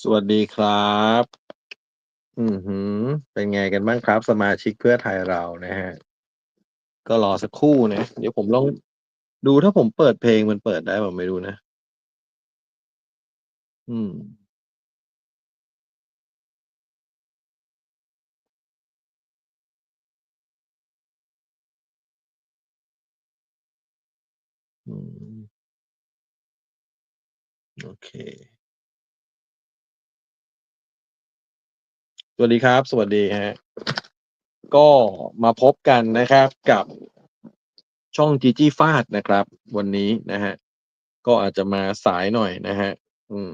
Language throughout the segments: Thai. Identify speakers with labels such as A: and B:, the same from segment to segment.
A: สวัสดีครับ อือฮึเป็นไงกันบ้างครับ สมาชิกเพื่อไทยเรานะฮะ ก็รอสักครู่นะ เดี๋ยวผมลองดูถ้าผมเปิดเพลงมันเปิดได้เปล่าไม่รู้นะ อืม อืม โอเค สวัสดีครับ สวัสดีครับก็มาพบกันนะครับกับช่องจีจี้ฟาดนะครับ วันนี้นะฮะ ก็อาจจะมาสายหน่อยนะฮะ อืม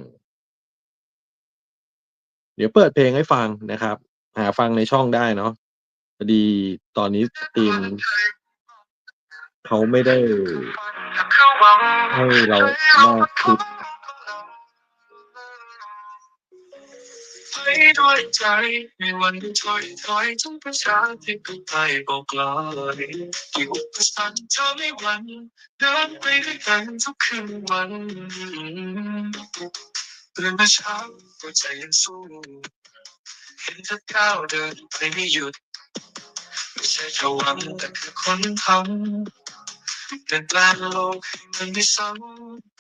A: เดี๋ยวเปิดเพลงให้ฟังนะครับ หาฟังในช่องได้เนาะพอดีตอนนี้สตรีมเขาไม่ได้ให้เราแนบคลิป
B: ไปด้วยใจในวันที่ถอยถอยทุกประชาที่กูไปบอกลาที่อุปสรรคเธอไม่หวันเดินไปด้วยกันทุกคืนวันตื่นมาเช้าหัวใจยังสู้เห็นเธอก้าวเดินไปไม่หยุดไม่ใช่แค่หวังแต่คือคนทำเปลี่ยนแปลงโลกให้มันไม่ซ้ำ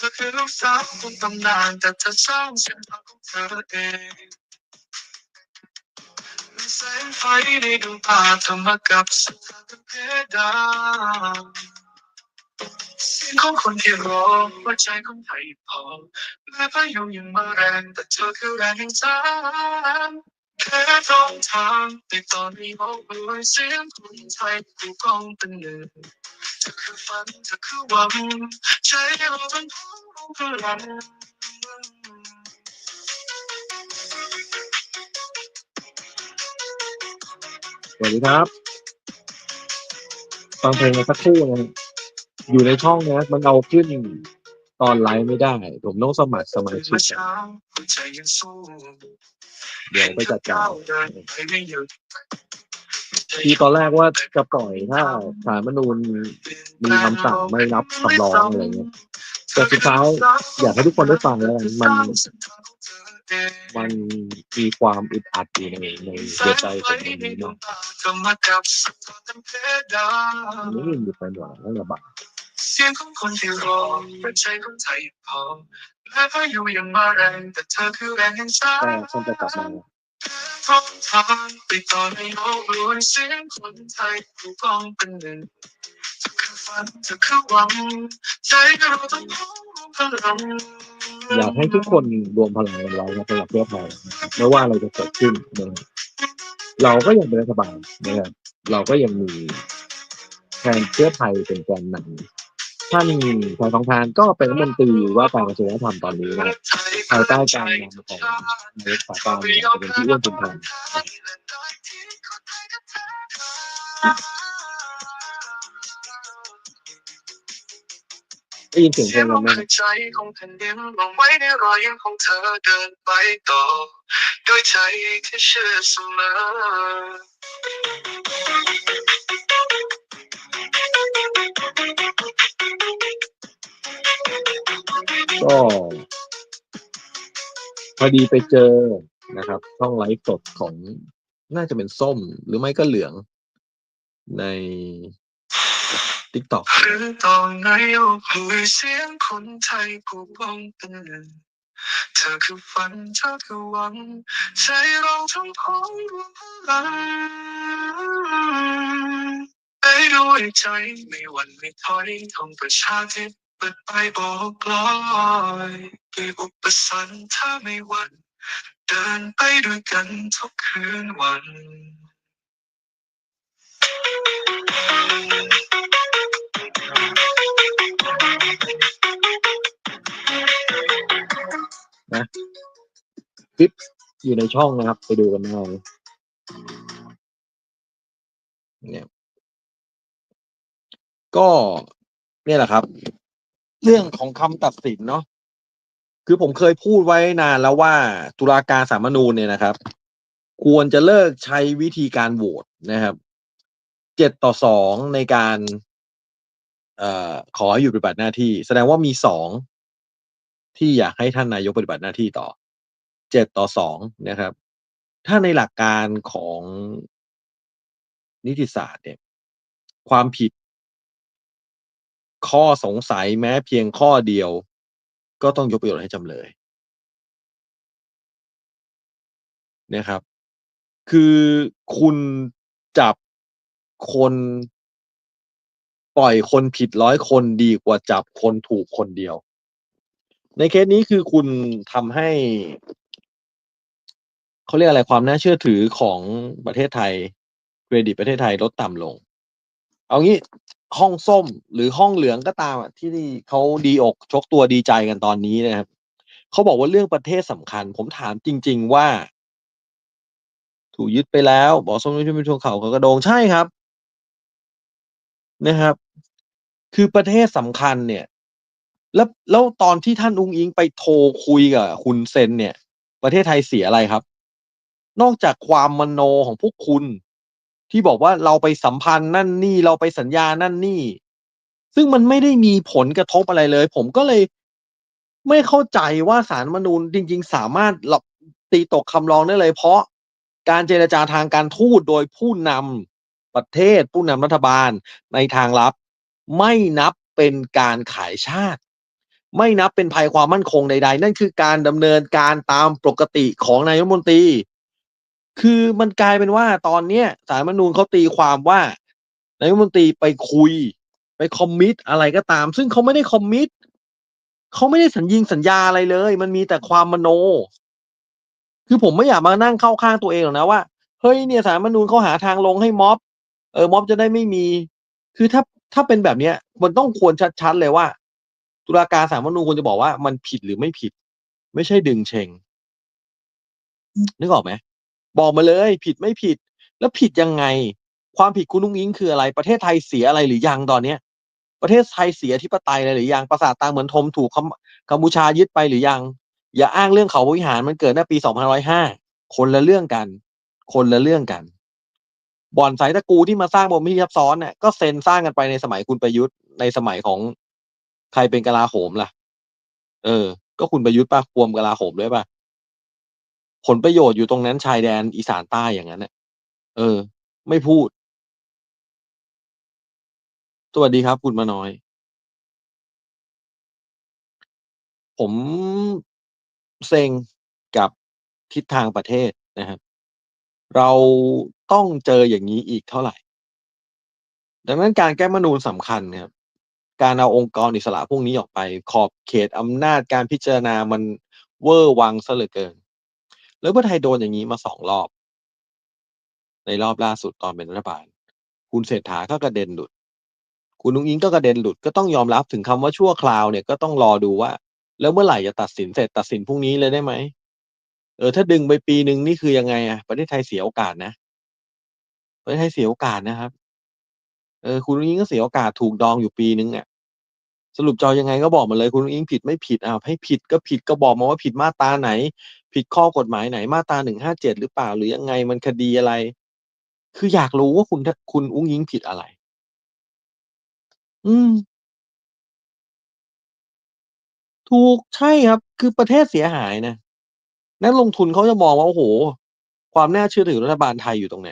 B: ธอคือลูกสาวบนตำนานแต่เธอสร้างเส้นทางของเธอเองมีแสงไฟในดวงตาเธอมากับสถานเป็นเพดานเสียงของคนที่รอหัวใจของไทยพอแม้พายุยังมาแรงแต่เธอคือแรงแห่งใจแค่ตรงทางแต่ตอนนี้มองไปเสียงคนไทยกูกองเป็นหนึ่ง เธอคือฝันเธอคือหวังใจเราเป็นพ้องพลัง
A: สวัสดีครับ ฟังเพลงมาสักครู่นะอยู่ในช่องนะมันเอาขึ้นตอนไลฟ์ไม่ได้ ผมต้องสมัครสมาชิ
B: เมื่
A: ก
B: อเช้าหัวใจยังสู้
A: เดี๋ยวไปจัดการ
B: เดินไปไม่หยุด
A: ที่ตอนแรกว่าจะปล่อยถ้าสารมนูญมีคำสั่งไม่รับคำร้องอะไรเงี้ยแต่สุดท้ายอยากให้ทุกคนได้ฟังแล้วมัน มันมีความอึดอัดอยู่ในในหัวใจผมตรงนี้เนาะ
B: เธอมากันนี่
A: มันอยู่ไปหน่อยแล้วระบาด
B: เสียงของคนที่รอหัวใจของไทยพอแม้พายุยังมาแรงแต่เธอคือแรงแห่งใจ
A: แต่ฉันจะกลับมา
B: ทุกทางไปต่อในโลกรวยเสียงคนไทยผู้กองเป็นหนึ่งเธอคือฝันเธอคือหวัง ใจเราต้องพร้อมพลัง
A: อยากให้ทุกคนรวมพลังกันไว้นะสำหรับเพื่อไทยนะครับไม่ว่าอะไรจะเกิดขึ้นนะครับเราก็ยังเป็นรัฐบาลนะครับเราก็ยังมีแทนเพื่อไทยเป็นแกนนำ ท่านชายทองทานก็เป็นรัฐมนตรีว่าการกระทรวงวัฒนธรรมตอนนี้นะภายใต้การนำของนายกสาการเนี่ยเป็นที่อ้วนภูมิธรรมได้ยินเสียงเพ
B: เสี
A: ล
B: ย
A: ง
B: งล
A: กั
B: ม
A: นไหม
B: หายใจของแผ่นดินลงไว้ในรอยยิ้มของเธอเดินไปต่อ ด้วยใจที่เชื่อเสมอ
A: ก็พอดีไปเจอนะครับช่องไลฟ์สดของน่าจะเป็นส้มหรือไม่ก็เหลือง ใน TikTok
B: หรือตอนไหนโอ้โหเสียงคนไทยผู้ป้องเป็นเธอคือฝันเธอคือหวังใจเราทั้งพ้องรวมพลังไปด้วยใจไม่หวั่นไม่ถอยท่องประชาธิป ปิดไตยบอกลอยด้วยอุปสรรคถ้าไม่หวั่นเดินไปด้วยกันทุกคืนวันนะ
A: คลิปอยู่ในช่องนะครับ ไปดูกันได้เนี่ย ก็เนี่ยแหละครับ เรื่องของคำตัดสินเนาะคือผมเคยพูดไว้นานแล้วว่าตุลาการสามนูญเนี่ยนะครับ ควรจะเลิกใช้วิธีการโหวตนะครับเจ็ดต่อสองในการเอ่อขอให้หยุดปฏิบัติหน้าที่ แสดงว่ามีสองที่อยากให้ท่านนายกปฏิบัติหน้าที่ต่อ7ต่อ2นะครับ ถ้าในหลักการของนิติศาสตร์เนี่ย ความผิด ข้อสงสัยแม้เพียงข้อเดียว ก็ต้องยกประโยชน์ให้จำเลยนะครับ คือคุณจับคนปล่อยคนผิด100คนดีกว่าจับคนถูกคนเดียว ในเคสนี้คือคุณทำให้เขาเรียกอะไรความน่าเชื่อถือของประเทศไทยเครดิตประเทศไทยลดต่ำลง เอางี้ ห้องส้มหรือห้องเหลืองก็ตามอะที่เขาดีอกชกตัวดีใจกันตอนนี้นะครับเขาบอกว่าเรื่องประเทศสำคัญ ผมถามจริง ๆ ว่า ถูกยึดไปแล้ว บอกส้มไม่ใช่ชนเขาเขากระโดงใช่ครับ นะครับ คือประเทศสำคัญเนี่ย แล้วแล้วตอนที่ท่านอุงอิงไปโทรคุยกับฮุนเซนเนี่ย ประเทศไทยเสียอะไรครับ นอกจากความมโนของพวกคุณ ที่บอกว่าเราไปสัมพันธ์นั่นนี่เราไปสัญญานั่นนี่ ซึ่งมันไม่ได้มีผลกระทบอะไรเลย ผมก็เลย ไม่เข้าใจว่าศารมนูญจริง ๆ สามารถหลับตีตกคำร้องได้เลย เพราะการเจรจาทางการทูตโดยผู้นำประเทศผู้นำรัฐบาลในทางลับ ไม่นับเป็นการขายชาติ ไม่นับเป็นภัยความมั่นคงใด ๆ นั่นคือการดำเนินการตามปกติของนายรัฐมนตรี คือมันกลายเป็นว่าตอนเนี้ยศารมนูญเขาตีความว่านายกรัฐมนตรีไปคุย ไปคอมมิตอะไรก็ตาม ซึ่งเขาไม่ได้คอมมิตเขาไม่ได้สัญญิงสัญญาอะไรเลย มันมีแต่ความมโน คือผมไม่อยากมานั่งเข้าข้างตัวเองหรอกนะว่าเฮ้ยเนี่ยศารมนูญเขาหาทางลงให้ม็อบ เออม็อบจะได้ไม่มี คือถ้าถ้าเป็นแบบเนี้ย มันต้องควรชัดๆเลยว่า ตุลาการศาลรัฐธรรมนูญควรจะบอกว่ามันผิดหรือไม่ผิด ไม่ใช่ดึงเชงนึกออกไหม บอกมาเลยผิดไม่ผิด แล้วผิดยังไง ความผิดคุณอุ๊งอิงคืออะไร ประเทศไทยเสียอะไรหรือยังตอนเนี้ย ประเทศไทยเสียอธิปไตยอะไรหรือยังปราสาทตาเหมือนทมถูกคัมกัมพูชายึดไปหรือยัง อย่าอ้างเรื่องเขาวิหารมันเกิดเมื่อปี2505คนละเรื่องกัน คนละเรื่องกัน บ่อนสายตะกูที่มาสร้างบนพิธีทับซ้อนเนี่ยก็เซ็นสร้างกันไปในสมัยคุณประยุทธ์ในสมัยของใครเป็นกลาโหมล่ะ เออ ก็คุณประยุทธ์เปล่าควมกลาโหมด้วยเปล่า ผลประโยชน์อยู่ตรงนั้นชายแดนอีสานใต้อย่างงั้นน่ะเออ ไม่พูด สวัสดีครับ คุณมะน้อย ผมเซ็งกับทิศทางประเทศนะครับ เราต้องเจออย่างงี้อีกเท่าไหร่ ดังนั้นการแก้มนูญสำคัญครับการเอาองค์กรอิสระพวกนี้ออกไป ขอบเขตอำนาจการพิจารณามันเวอร์วังเสียเหลือเกิน แล้วเพื่อไทยโดนอย่างงี้มา2รอบ ในรอบล่าสุดตอนเป็นรัฐบาล คุณเศรษฐาก็กระเด็นหลุด คุณอุ๊งอิงก็กระเด็นหลุดก็ต้องยอมรับถึงคำว่าชั่วคราวเนี่ยก็ต้องรอดูว่า แล้วเมื่อไหร่จะตัดสินเสร็จตัดสินพรุ่งนี้เลยได้ไหมเออถ้าดึงไปปีหนึ่งนี่คือยังไงอะประเทศไทยเสียโอกาสนะประเทศไทยเสียโอกาสนะครับเออคุณอุ๊งอิงก็เสียโอกาสถูกดองอยู่ปีหนึ่งอะ รุปจะเอายังไงก็บอกมาเลยคุณอิงผิดไม่ผิดอ้าวให้ผิดก็ผิดก็บอกมาว่าผิดมาตราไหน ผิดข้อกฎหมายไหนมาตรา157หรือเปล่าหรือยังไงมันคดีอะไร คืออยากรู้ว่าคุณทคุณอุ๊งอิ๊งผิดอะไร อืม ถูกใช่ครับ คือประเทศเสียหายนะนักลงทุนเขาจะมองว่าโอ้โฮความน่าเชื่อถือรัฐบาลไทยอยู่ตรงไหน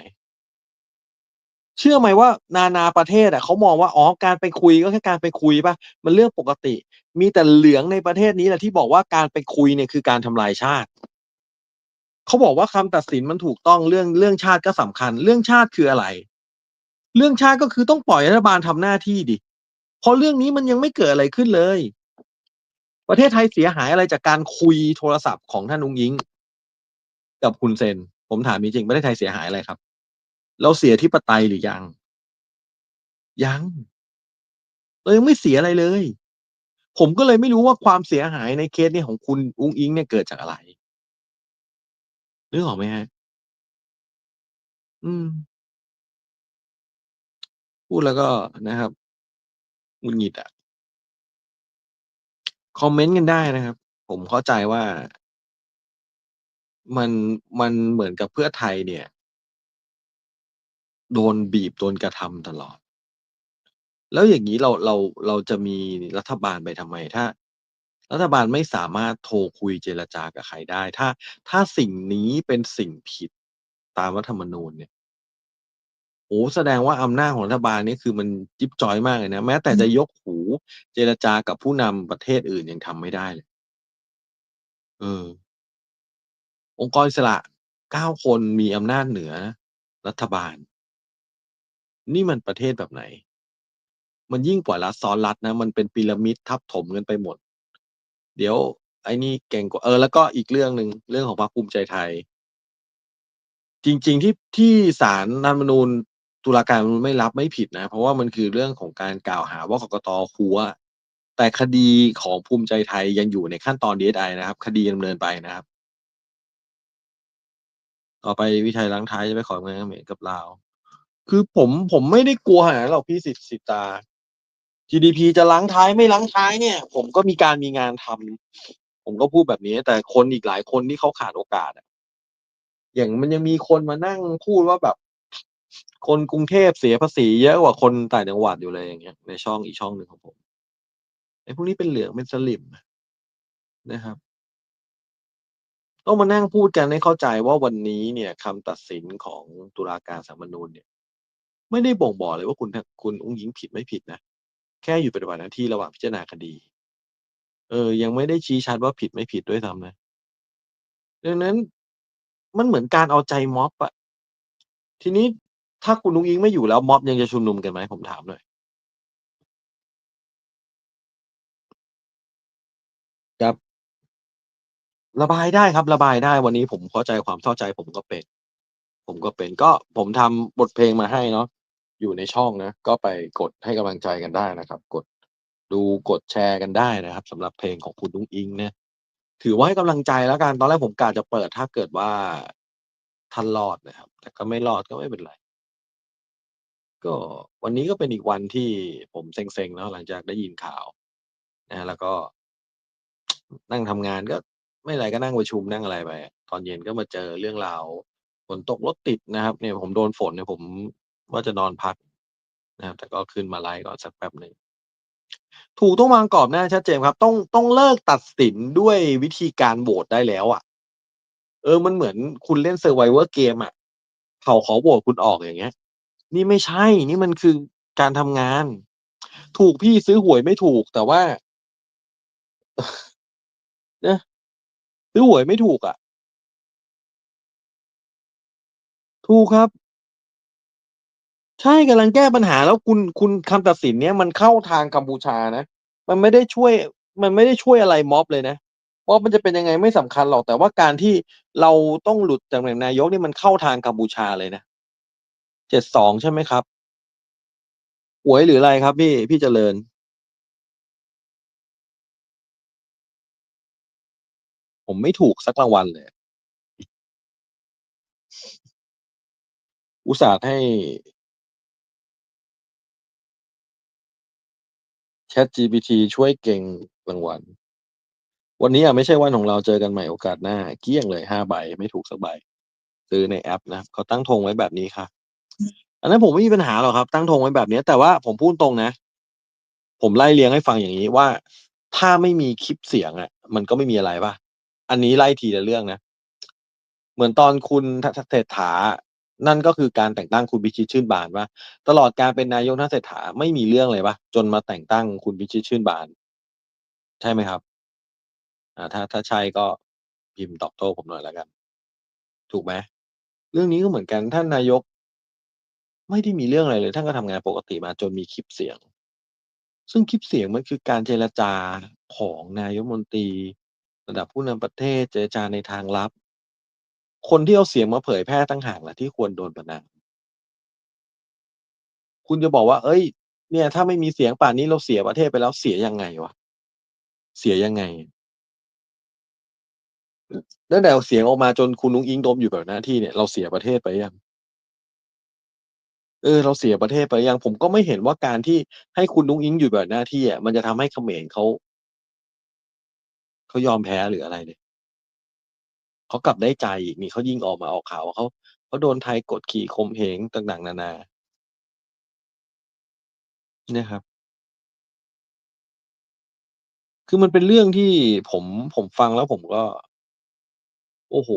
A: เชื่อไหมว่านานาประเทศอะเขามองว่าอ๋อการไปคุยก็แค่การไปคุยปล่ามันเรื่องปกติ มีแต่เหลืองในประเทศนี้แหละที่บอกว่าการไปคุยเนี่ยคือการทำลายชาติเขาบอกว่าคำตัดสินมันถูกต้องเรื่องเรื่องชาติก็สำคัญ เรื่องชาติคืออะไร เรื่องชาติก็คือต้องปล่อยรัฐบาลทำหน้าที่ดิเพราะเรื่องนี้มันยังไม่เกิดอะไรขึ้นเลย ประเทศไทยเสียหายอะไรจากการคุยโทรศัพท์ของท่านอุงอิ๊งกับฮุนเซน ผมถามจริงๆประเทศไทยเสียหายอะไรครับ เราเสียอธิปไตยหรือยัง ยังเรายังไม่เสียอะไรเลย ผมก็เลยไม่รู้ว่าความเสียหายในเคสนี้ของคุณอุ๊งอิงเนี่ยเกิดจากอะไรนึกออกไหมครับ?อืม พูดแล้วก็นะครับหงุดหงิดอะ คอมเมนต์กันได้นะครับ ผมเข้าใจว่า มันมันเหมือนกับเพื่อไทยเนี่ย โดนบีบโดนกระทำตลอด แล้วอย่างงี้เราเราเราจะมีรัฐบาลไปทำไมถ้า รัฐบาลไม่สามารถโทรคุยเจรจากับใครได้ ถ้า ถ้าสิ่งนี้เป็นสิ่งผิดตามรัฐธรรมนูญเนี่ยโอ้แสดงว่าอำนาจของรัฐบาลนี่คือมันจิ๊บจอยมากเลยนะ แม้แต่จะยกหูเจรจากับผู้นำประเทศอื่นยังทำไม่ได้เลย เออ องค์กรอิสระเก้าคนมีอำนาจเหนือรัฐบาล นี่มันประเทศแบบไหน มันยิ่งกว่ารัฐซ้อนรัฐนะ มันเป็นพีระมิดทับถมกันไปหมด เดี๋ยว ไอ้นี่เก่งกว่าเออ แล้วก็อีกเรื่องหนึ่งเรื่องของพรรคภูมิใจไทย จริง ๆ ที่ที่ศาลรัฐมนูญตุลาการมันไม่รับไม่ผิดนะ เพราะว่ามันคือเรื่องของการกล่าวหาว่ากกตหัว แต่คดีของภูมิใจไทยยังอยู่ในขั้นตอน DSI นะครับ คดีดำเนินไปนะครับ ต่อไปวิชัยล้างท้ายจะไปขอเงินเขมรกับลาว คือผมผมไม่ได้กลัวขนาดนั้นหรอกพี่สิทธิ์สิตา GDP จะล้างท้ายไม่ล้างท้ายเนี่ย ผมก็มีการมีงานทำผมก็พูดแบบนี้ แต่คนอีกหลายคนที่เขาขาดโอกาสอะอย่างมันยังมีคนมานั่งพูดว่าแบบ คนกรุงเทพเสียภาษีเยอะกว่าคนต่างจังหวัดอยู่เลยอย่างเงี้ยในช่องอีกช่องหนึ่งของผมไอ้พวกนี้เป็นเหลืองเป็นสลิมนะครับต้องมานั่งพูดกันให้เข้าใจว่าวันนี้เนี่ยคำตัดสินของตุลาการสาลรฐธรรมนูญเนี่ย ไม่ได้บ่งบอกเลยว่าคุณคุณอุ้งยิงผิดไม่ผิดนะแค่อยู่ปฏิบัติหน้าที่ระหว่างพิจารณาคดี เออ ยังไม่ได้ชี้ชัดว่าผิดไม่ผิดด้วยซ้ำนะดังนั้นมันเหมือนการเอาใจม็อบอะทีนี้ถ้าคุณอุ้งอิงไม่อยู่แล้วม็อบยังจะชุมนุมกันไหมผมถามหน่อยครับ ระบายได้ครับ ระบายได้วันนี้ผมเข้าใจความเข้าใจผมก็เป็น ผมก็เป็นก็ผมทำบทเพลงมาให้เนาะ อยู่ในช่องนะ ก็ไปกดให้กำลังใจกันได้นะครับ กดดูกดแชร์กันได้นะครับสำหรับเพลงของคุณลุงอิงเนี่ยถือว่าให้กำลังใจแล้วกันตอนแรกผมกะจะเปิดถ้าเกิดว่าท่านรอดนะครับ แต่ก็ไม่รอดก็ไม่เป็นไร ก็วันนี้ก็เป็นอีกวันที่ผมเซ็งๆแล้วหลังจากได้ยินข่าวนะแล้วก็นั่งทำงานก็ไม่อะไรก็นั่งประชุมนั่งอะไรไป ตอนเย็นก็มาเจอเรื่องราวฝนตกรถติดนะครับ เนี่ยผมโดนฝนเนี่ยผม ว่าจะนอนพักนะครับ แต่ก็ขึ้นมาไล่ก่อนสักแป๊บหนึ่งถูกต้องวางกรอบแน่ชัดเจนครับ ต้องต้องเลิกตัดสินด้วยวิธีการโหวตได้แล้วอะ่ะ เออมันเหมือนคุณเล่นเซอร์ไวเวอร์เกมอะเผ่าขอโหวตคุณออกอย่างเงี้ย นี่ไม่ใช่ นี่มันคือการทำงาน ถูกพี่ซื้อหวยไม่ถูก แต่ว่าเนี่ยซื้อหวยไม่ถูกอะ่ะ ถูกครับ ใช่กำลังแก้ปัญหาแล้วคุณ คุณคำตัดสินเนี้ยมันเข้าทางกัมพูชานะ มันไม่ได้ช่วย มันไม่ได้ช่วยอะไรม็อบเลยนะม็อบมันจะเป็นยังไงไม่สำคัญหรอกแต่ว่าการที่เราต้องหลุดจากตำแหน่งนายกนี่มันเข้าทางกัมพูชาเลยนะเจ็ดสองใช่ไหมครับหวยหรืออะไรครับพี่พี่เจริญ ผมไม่ถูกสักรางวัลเลย อุตส่าห์ให้ ChatGPT ช่วยเก่งรางวัล วันนี้อะไม่ใช่วันของเราเจอกันใหม่โอกาสหน้า เกลี้ยงเลยห้าใบไม่ถูกสักใบ ซื้อในแอปนะเขาตั้งธงไว้แบบนี้ค่ะ อันนั้นผมไม่มีปัญหาหรอกครับ ตั้งธงไว้แบบนี้ แต่ว่าผมพูดตรงนะ ผมไล่เรียงให้ฟังอย่างนี้ว่า ถ้าไม่มีคลิปเสียงอะ มันก็ไม่มีอะไรป่ะ อันนี้ไล่ทีละเรื่องนะ เหมือนตอนคุณเศรษฐา นั่นก็คือการแต่งตั้งคุณพิชิตชื่นบานว่าตลอดการเป็นนายกท่านเศรษฐาไม่มีเรื่องเลยปะจนมาแต่งตั้งคุณพิชิตชื่นบาน ใช่ไหมครับ อ่า ถ้าถ้าใช่ก็พิมพ์ตอบโต้ผมหน่อยแล้วกัน ถูกไหมเรื่องนี้ก็เหมือนกันท่านนายก ไม่ได้มีเรื่องอะไรเลยท่านก็ทำงานปกติมาจนมีคลิปเสียง ซึ่งคลิปเสียงมันคือการเจรจาของนายกมนตรี ระดับผู้นำประเทศเจรจาในทางลับ คนที่เอาเสียงมาเผยแพร่ตั้งห่างแหละที่ควรโดนประนามคุณจะบอกว่า เอ้ย เนี่ย ถ้าไม่มีเสียงป่านนี้เราเสียประเทศไปแล้วเสียยังไงวะเสียยังไงตั้งแต่เสียงออกมาจนคุณนุ้งอิงดมอยู่แบบหน้าที่เนี่ยเราเสียประเทศไปยังเออเราเสียประเทศไปยังผมก็ไม่เห็นว่าการที่ให้คุณนุ้งอิงอยู่แบบหน้าที่อะมันจะทำให้เขมรเขาเขายอมแพ้หรืออะไรเลย เขากลับได้ใจอีกนี่เขายิ่งออกมาออกข่าวว่าเขาเขาโดนไทยกดขี่ข่มเหงต่างๆ นานาเนี่ยครับ คือมันเป็นเรื่องที่ผมผมฟังแล้วผมก็ โอ้โฮ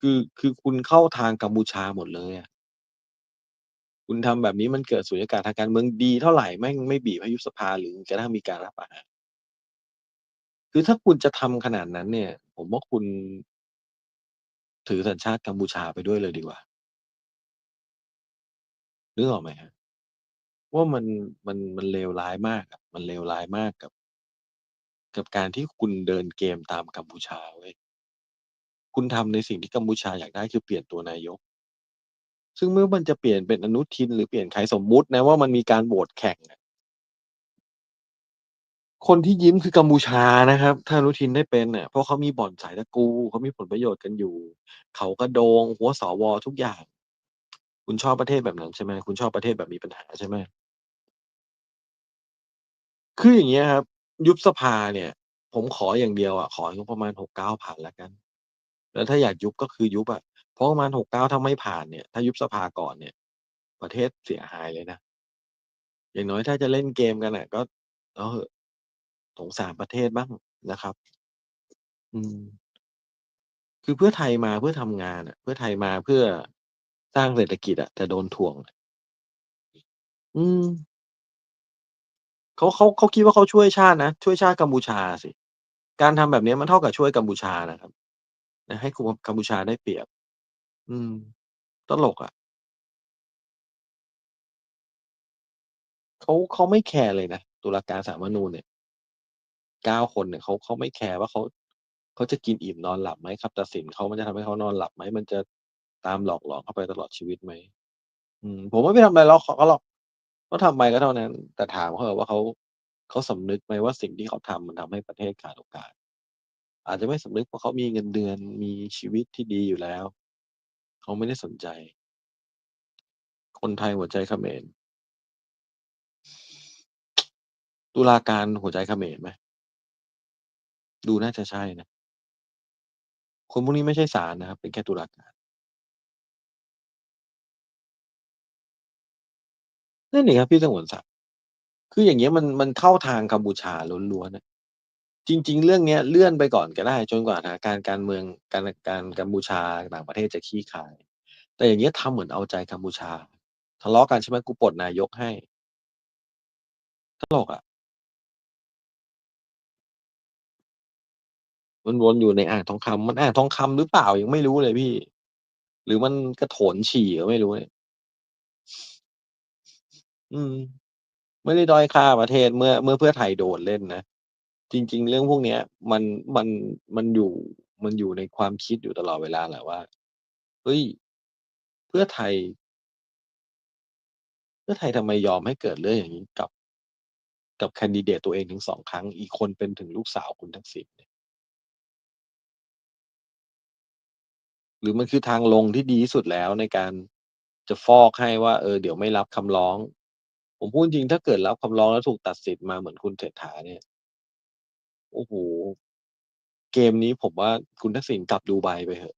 A: คือคือคุณเข้าทางกัมพูชาหมดเลยอะคุณทำแบบนี้มันเกิดสูญญากาศทางการเมืองดีเท่าไร แม่งไม่บีบให้ยุบสภา หรือกระทั่งมีการรัฐประหาร คือถ้าคุณจะทำขนาดนั้นเนี่ย ผมว่าคุณ ถือสัญชาติกัมพูชาไปด้วยเลยดีกว่านึกออกไหมครับ?ว่ามันมันมันเลวร้ายมากอะมันเลวร้ายมากกับ กับการที่คุณเดินเกมตามกัมพูชาเว้ยคุณทำในสิ่งที่กัมพูชาอยากได้คือเปลี่ยนตัวนายก ซึ่งไม่ว่ามันจะเปลี่ยนเป็นอนุทินหรือเปลี่ยนใครสมมุตินะว่ามันมีการโหวตแข่งอะ คนที่ยิ้มคือกัมพูชานะครับ ถ้าอนุทินได้เป็นน่ะเพราะเขามีบ่อนสายตะกูเขามีผลประโยชน์กันอยู่ เขากระโดง หัวสวทุกอย่าง คุณชอบประเทศแบบนั้นใช่ไหม?คุณชอบประเทศแบบมีปัญหาใช่ไหม?คืออย่างเงี้ยครับ ยุบสภาเนี่ย ผมขออย่างเดียวอะของบประมาณ69ผ่านแล้วกัน แล้วถ้าอยากยุบก็คือยุบอะเพราะประมาณ69ถ้าไม่ผ่านเนี่ย ถ้ายุบสภาก่อนเนี่ย ประเทศเสียหายเลยนะอย่างน้อยถ้าจะเล่นเกมกันน่ะ ก็เอาเหอะ สงสารประเทศบ้างนะครับ อืม คือเพื่อไทยมาเพื่อทำงานอะเพื่อไทยมาเพื่อสร้างเศรษฐกิจอะแต่โดนถ่วง อืมเขาเขาเขาคิดว่าเขาช่วยชาตินะ ช่วยชาติกัมพูชาสิ การทำแบบนี้มันเท่ากับช่วยกัมพูชานะครับนะให้คุกัมพูชาได้เปรียบ อืม ตลกอะเขาเขาไม่แคร์เลยนะตุลาการศาลรัฐธรรมนูญ เนี่ย9คนเนี่ยเขาเขาไม่แคร์ว่าเขาเขาจะกินอิ่มนอนหลับไหมคำตัดสินเขามันจะทำให้เขานอนหลับไหมมันจะตามหลอกหลอนเขาไปตลอดชีวิตไหมอืม ผมว่าไม่ทำอะไรหรอกเขาหรอกเขาทำไปก็เท่านั้น แต่ถามเขาว่าเขาเขาสำนึกไหมว่าสิ่งที่เขาทำมันทำให้ประเทศขาดโอกาส อาจจะไม่สำนึกเพราะเขามีเงินเดือนมีชีวิตที่ดีอยู่แล้ว เขาไม่ได้สนใจ คนไทยหัวใจเขมรตุลาการหัวใจเขมรไหม? ดูน่าจะใช่นะ คนพวกนี้ไม่ใช่ศาลนะครับ เป็นแค่ตุลาการ นั่นดิครับพี่สงวนศักดิ์คืออย่างเงี้ยมันมันเข้าทางกัมพูชาล้วนๆอะจริง ๆ เรื่องเนี้ยเลื่อนไปก่อนก็ได้ จนกว่าสถานการณ์การเมืองการการกัมพูชาต่างประเทศจะคลี่คาย แต่อย่างเงี้ยทำเหมือนเอาใจกัมพูชา ทะเลาะกันใช่ไหมกูปลดนายกให้ตลกอะ มันวนอยู่ในอ่างทองคำมันอ่างทองคำหรือเปล่ายังไม่รู้เลยพี่ หรือมันกระโถนฉี่ก็ไม่รู้เนี่ยอืม ไม่ได้ด้อยค่าประเทศเมื่อเมื่อเพื่อไทยโดนเล่นนะจริง ๆ เรื่องพวกเนี้ย มันมันมันอยู่มันอยู่ในความคิดอยู่ตลอดเวลาแหละว่าเฮ้ยเพื่อไทย เพื่อไทยทำไมยอมให้เกิดเรื่องอย่างงี้กับ กับแคนดิเดตตัวเองถึง2ครั้ง อีกคนเป็นถึงลูกสาวคุณทักษิณ รือมันคือทางลงที่ดีที่สุดแล้วในการจะฟอกให้ว่า เออเดี๋ยวไม่รับคำร้อง ผมพูดจริงถ้าเกิดรับคำร้องแล้วถูกตัดสิทธิ์มาเหมือนคุณเศรษฐาเนี่ยโอ้โฮเกมนี้ผมว่าคุณทักษิณกลับดูไบไปเถอะ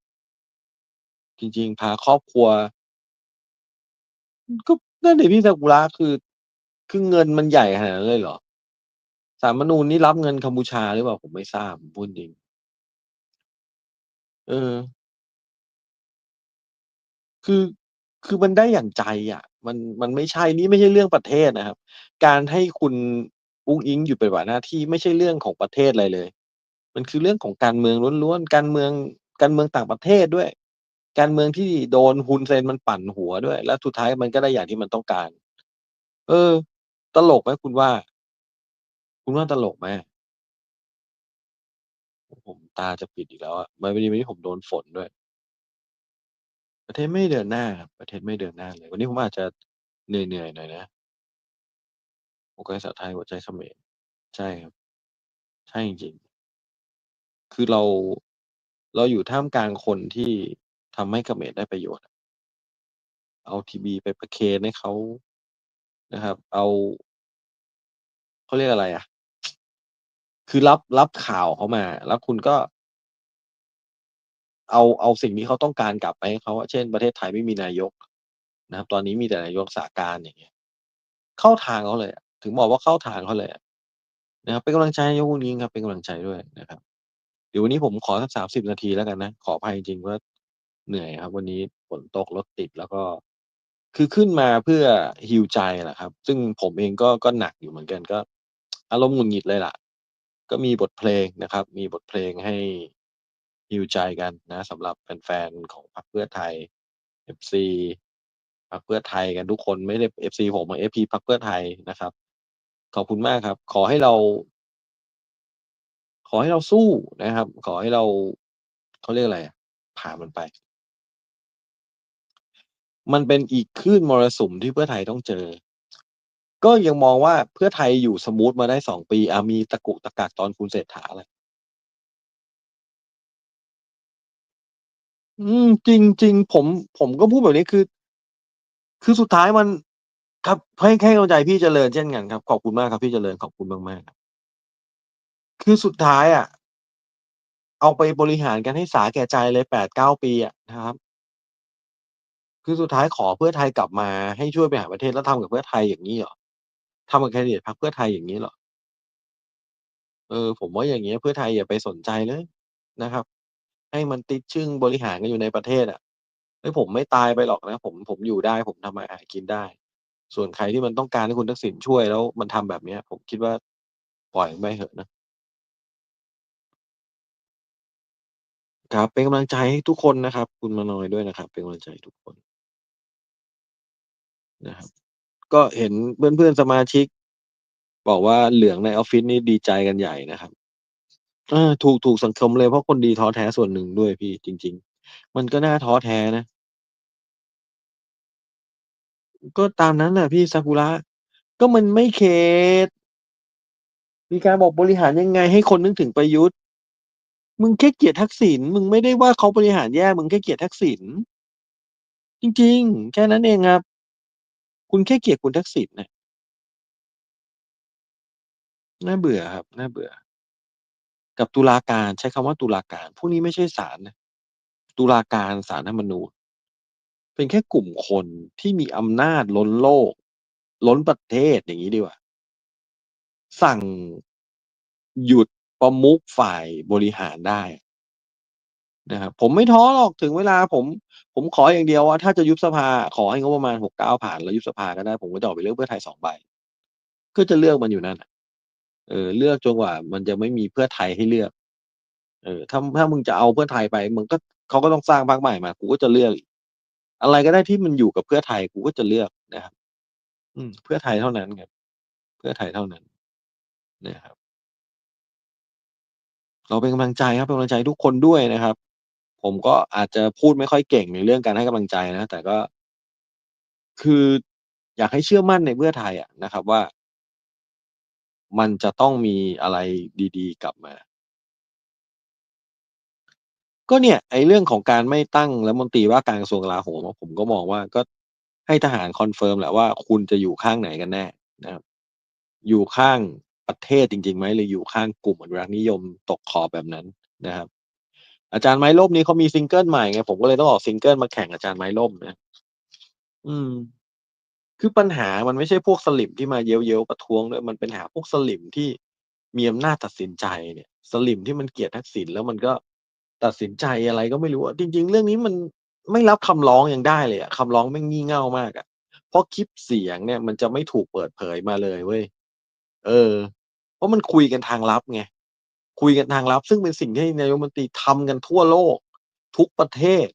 A: จริง ๆ พาครอบครัว ก็นั่นเดิพี่ซากุระคือ คือเงินมันใหญ่ขนาดนั้นเลยเหรอ?ศารมนูญนี่รับเงินกัมพูชาหรือเปล่า?ผมไม่ทราบผมพูดจริง เออ คือ คือมันได้อย่างใจอะ มัน มันไม่ใช่ นี่ไม่ใช่เรื่องประเทศนะครับ การให้คุณอุ๊งอิ๊งหยุดปฏิบัติหน้าที่ไม่ใช่เรื่องของประเทศอะไรเลย มันคือเรื่องของการเมืองล้วน ๆ การเมือง การเมืองต่างประเทศด้วย การเมืองที่โดนฮุนเซนมันปั่นหัวด้วย แล้วสุดท้ายมันก็ได้อย่างที่มันต้องการ เออ ตลกไหมคุณว่า?คุณว่าตลกไหม?ผมตาจะปิดอีกแล้วอะ มันพอดีวันนี้ผมโดนฝนด้วย ประเทศไม่เดินหน้าครับประเทศไม่เดินหน้าเลย วันนี้ผมอาจจะเหนื่อยๆหน่อยนะอกภาษาไทยหัวใจเขมรใช่ครับ ใช่จริงๆคือเราเราอยู่ท่ามกลางคนที่ทำให้เขมรได้ประโยชน์ เอาทีวีไปประเคนให้เขานะครับ เอาเขาเรียกอะไรอะ คือรับรับข่าวเขามา แล้วคุณก็ เอาเอาสิ่งที่เขาต้องการกลับไปให้เขาเช่นประเทศไทยไม่มีนายกนะครับ ตอนนี้มีแต่นายกรักษาการอย่างเงี้ย เข้าทางเขาเลย ถึงบอกว่าเข้าทางเขาเลยนะครับเป็นกำลังใจให้คุณอิงครับเป็นกำลังใจด้วยนะครับเดี๋ยววันนี้ผมขอสัก30นาทีแล้วกันนะ ขออภัยจริงๆว่าเหนื่อยครับ วันนี้ฝนตกรถติดแล้วก็ คือขึ้นมาเพื่อ heal ใจแหละครับ ซึ่งผมเองก็ก็หนักอยู่เหมือนกันก็ อารมณ์หงุดหงิดเลยล่ะ ก็มีบทเพลงนะครับ มีบทเพลงให้ heal ใจกันนะสำหรับแฟนๆของพรรคเพื่อไทย FC พรรคเพื่อไทยกันทุกคนไม่ได้ FC ผมเอะ FC พรรคเพื่อไทยนะครับ ขอบคุณมากครับ ขอให้เรา ขอให้เราสู้นะครับ ขอให้เราเขาเรียกอะไรผ่านมันไป มันเป็นอีกคลื่นมรสุมที่เพื่อไทยต้องเจอ ก็ยังมองว่าเพื่อไทยอยู่สมูทมาได้2ปีอามีตะกุกตะกักตอนคุณเศรษฐาแหละ อืม จริง ๆ ผม ผมก็พูดแบบนี้ คือ คือสุดท้ายมัน ครับ ให้ ให้กำลังใจพี่เจริญเช่นกันครับ ขอบคุณมากครับพี่เจริญ ขอบคุณมาก ๆ ครับ คือสุดท้ายอะ เอาไปบริหารกันให้สาแก่ใจเลย 8-9 ปีอะนะครับ คือสุดท้ายขอเพื่อไทยกลับมา ให้ช่วยบริหารประเทศ แล้วทำกับเพื่อไทยอย่างงี้เหรอ?ทำกับแคนดิเดตพรรคเพื่อไทยอย่างงี้เหรอ?เออ ผมว่าอย่างเงี้ย เพื่อไทยอย่าไปสนใจเลยนะครับ ให้มันติดชึ่งบริหารกันอยู่ในประเทศอะเฮ้ยผมไม่ตายไปหรอกนะ ผมผมอยู่ได้ ผมทำมาหากินได้ ส่วนใครที่มันต้องการให้คุณทักษิณช่วยแล้วมันทำแบบเนี้ย ผมคิดว่าปล่อยมันไปเหอะนะครับ เป็นกำลังใจให้ทุกคนนะครับ คุณมานอยด้วยนะครับ เป็นกำลังใจทุกคนนะครับ ก็เห็นเพื่อนๆสมาชิก บอกว่าเหลืองในออฟฟิศนี่ดีใจกันใหญ่นะครับ เออ ถูกถูกสังคมเลย เพราะคนดีท้อแท้ส่วนหนึ่งด้วยพี่ จริง ๆ มันก็น่าท้อแท้นะ ก็ตามนั้นแหละพี่ซากุระ ก็มันไม่เข็ด มีการบอกบริหารยังไงให้คนนึกถึงประยุทธ์ มึงแค่เกลียดทักษิณ มึงไม่ได้ว่าเขาบริหารแย่ มึงแค่เกลียดทักษิณ จริง ๆ แค่นั้นเองครับ คุณแค่เกลียดคุณทักษิณน่ะ น่าเบื่อครับ น่าเบื่อ กับตุลาการใช้คำว่าตุลาการ พวกนี้ไม่ใช่ศาลนะตุลาการศาลรัฐธรรมนูญ เป็นแค่กลุ่มคนที่มีอำนาจล้นโลก ล้นประเทศอย่างงี้ดีกว่า สั่งหยุดประมุขฝ่ายบริหารได้นะครับผมไม่ท้อหรอกถึงเวลาผม ผมขออย่างเดียวว่าถ้าจะยุบสภาขอให้งบประมาณ69ผ่านแล้วยุบสภาก็ได้ ผมก็จะออกไปเลือกเพื่อไทย2ใบก็จะเลือกมันอยู่นั่น เออเลือกจนกว่า มันจะไม่มีเพื่อไทยให้เลือก เออถ้าถ้ามึงจะเอาเพื่อไทยไปมึงก็เขาก็ต้องสร้างพรรคใหม่มากูก็จะเลือกอะไรก็ได้ที่มันอยู่กับเพื่อไทยกูก็จะเลือกนะครับ อืม เพื่อไทยเท่านั้นครับเพื่อไทยเท่านั้นนะครับ เราเป็นกำลังใจครับเป็นกำลังใจทุกคนด้วยนะครับ ผมก็อาจจะพูดไม่ค่อยเก่งในเรื่องการให้กำลังใจนะแต่ก็ คืออยากให้เชื่อมั่นในเพื่อไทยอะนะครับ ว่า มันจะต้องมีอะไรดีๆ กลับมา ก็เนี่ย ไอ้เรื่องของการไม่ตั้งรัฐมนตรีว่าการกระทรวงกลาโหมผมก็มองว่าก็ให้ทหารคอนเฟิร์มแหละว่าคุณจะอยู่ข้างไหนกันแน่นะครับ อยู่ข้างประเทศจริงๆไหมหรืออยู่ข้างกลุ่มอนุรักษ์นิยมตกขอบแบบนั้นนะครับ อาจารย์ไม้ร่มนี่เขามีซิงเกิลใหม่ไงผมก็เลยต้องออกซิงเกิลมาแข่งอาจารย์ไม้ร่มนะ อืม คือปัญหามันไม่ใช่พวกสลิมที่มาเย้ยวๆประท้วงด้วยมันเป็นหาพวกสลิมที่มีอำนาจตัดสินใจเนี่ย สลิมที่มันเกลียดทักษิณแล้วมันก็ตัดสินใจอะไรก็ไม่รู้จริง ๆ เรื่องนี้มันไม่รับคำร้องยังได้เลยอะคำร้องแม่งงี่เง่ามากอะเพราะคลิปเสียงเนี่ยมันจะไม่ถูกเปิดเผยมาเลยเว้ยเออ เพราะมันคุยกันทางลับไงคุยกันทางลับ ซึ่งเป็นสิ่งที่นายกรัฐมนตรีทำกันทั่วโลก ทุกประเทศ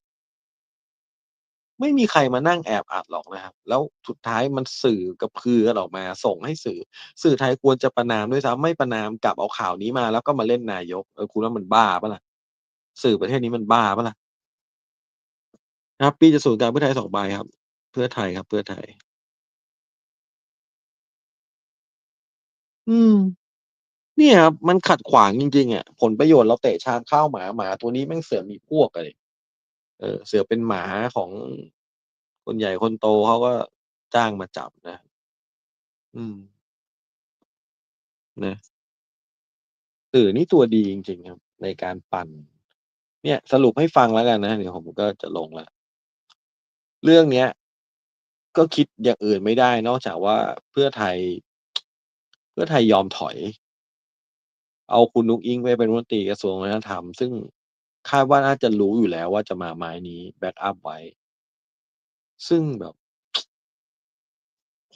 A: ไม่มีใครมานั่งแอบอัดหรอกนะครับ แล้วสุดท้ายมันสื่อกระพือกันออกมาส่งให้สื่อ สื่อไทยควรจะประณามด้วยซ้ำไม่ประณามกลับเอาข่าวนี้มา แล้วก็มาเล่นนายกเออคุณว่ามันบ้าปะล่ะ?สื่อประเทศนี้มันบ้าปะล่ะ?ครับปี70การเพื่อไทย2ใบครับ เพื่อไทยครับ เพื่อไทย อืมเนี่ยครับมันขัดขวางจริงๆอะผลประโยชน์เราเตะชามข้าวหมาหมาตัวนี้แม่งเสือมีพวกอะสิ เออเสือเป็นหมาของคนใหญ่คนโตเขาก็จ้างมาจับนะ อืม นะสื่อนี่ตัวดีจริง ๆ ครับ ในการปั่น เนี่ย สรุปให้ฟังแล้วกันนะเดี๋ยวผมก็จะลงล้วเรื่องเนี้ย ก็คิดอย่างอื่นไม่ได้ นอกจากว่าเพื่อไทย เพื่อไทยยอมถอย เอาคุณนุกอิงไปเป็นรัฐมนตรีกระทรวงวัฒนธรรม ซึ่ง คาดว่าน่าจะรู้อยู่แล้วว่าจะมาไม้นี้แบ็กอัพไว้ ซึ่งแบบ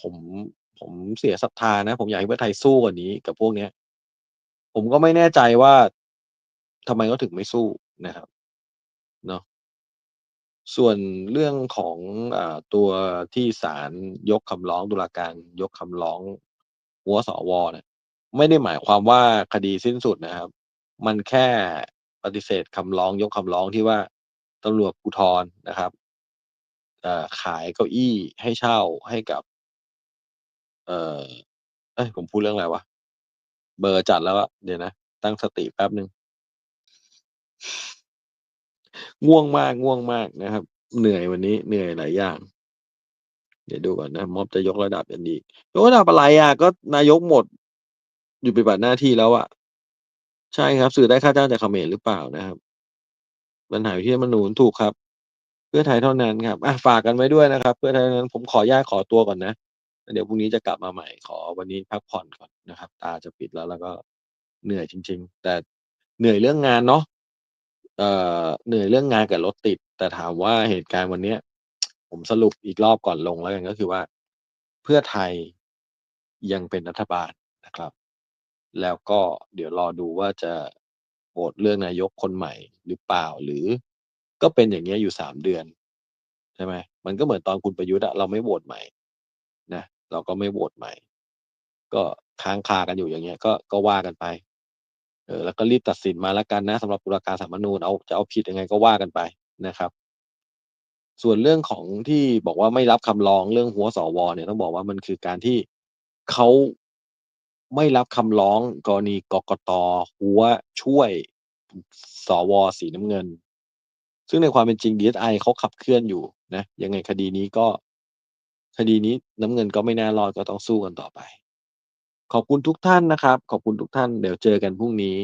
A: ผมผมเสียศรัทธานะ ผมอยากให้เพื่อไทยสู้กว่านี้กับพวกเนี้ย ผมก็ไม่แน่ใจว่าทำไมเขาถึงไม่สู้นะครับ เนาะส่วนเรื่องของอตัวที่ศาลยกคำร้องตุลาการยกคำร้องหัวสวเนี่ยไม่ได้หมายความว่าคดีสิ้นสุดนะครับ มันแค่ ปฏิเสธคำร้องยกคำร้องที่ว่าตำรวจภูธรนะครับขายเก้าอี้ให้เช่าให้กับ เออเอ้ยผมพูดเรื่องอะไรวะเบลอจัดแล้วอะเดี๋ยวนะตั้งสติแป๊บหนึ่งง่วงมากง่วงมากนะครับ เหนื่อยวันนี้เหนื่อยหลายอย่าง เดี๋ยวดูก่อนนะ ม็อบจะยกระดับกันดียกระดับอะไรอะก็นายกหมด อยู่ปฏิบัติหน้าที่แล้วอะ ใช่ครับ สื่อได้ค่าจ้างจากเขมรหรือเปล่านะครับ ปัญหาอยู่ที่รัฐธรรมนูญ ถูกครับ เพื่อไทยเท่านั้นครับอะฝากกันไว้ด้วยนะครับ เพื่อไทยเท่านั้น ผมขออนุญาตขอตัวก่อนนะ แล้วเดี๋ยวพรุ่งนี้จะกลับมาใหม่ ขอวันนี้พักผ่อนก่อนนะครับ ตาจะปิดแล้ว แล้วก็เหนื่อยจริง ๆ แต่เหนื่อยเรื่องงานเนาะ เอ่อ เหนื่อยเรื่องงานกับรถติด แต่ถามว่าเหตุการณ์วันเนี้ย ผมสรุปอีกรอบก่อนลงแล้วกัน ก็คือว่า เพื่อไทยยังเป็นรัฐบาลนะครับ แล้วก็เดี๋ยวรอดูว่าจะโหวตเลือกนายกคนใหม่หรือเปล่าหรือ ก็เป็นอย่างเงี้ยอยู่สามเดือนใช่ไหมมันก็เหมือนตอนคุณประยุทธ์อะเราไม่โหวตใหม่นะเราก็ไม่โหวตใหม่ ก็ค้างคากันอยู่อย่างเงี้ย ก็ก็ว่ากันไปเออแล้วก็รีบตัดสินมาแล้วกันนะสำหรับตุลาการสาลรฐธรรมนูญเอาจะเอาผิดยังไงก็ว่ากันไปนะครับ ส่วนเรื่องของที่บอกว่าไม่รับคำร้องเรื่องหัวสวเนี่ยต้องบอกว่ามันคือการที่เขา ไม่รับคำร้องกรณีกกตหัวช่วย สวสีน้ำเงิน ซึ่งในความเป็นจริง DSI เขาขับเคลื่อนอยู่นะยังไงคดีนี้ก็ คดีนี้น้ำเงินก็ไม่น่ารอดก็ต้องสู้กันต่อไป ขอบคุณทุกท่านนะครับ ขอบคุณทุกท่านเดี๋ยวเจอกันพรุ่งนี้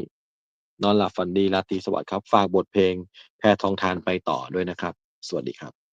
A: นอนหลับฝันดีราตรีสวัสดิ์ครับ ฝากบทเพลงแพรทองทานไปต่อด้วยนะครับ สวัสดีครับ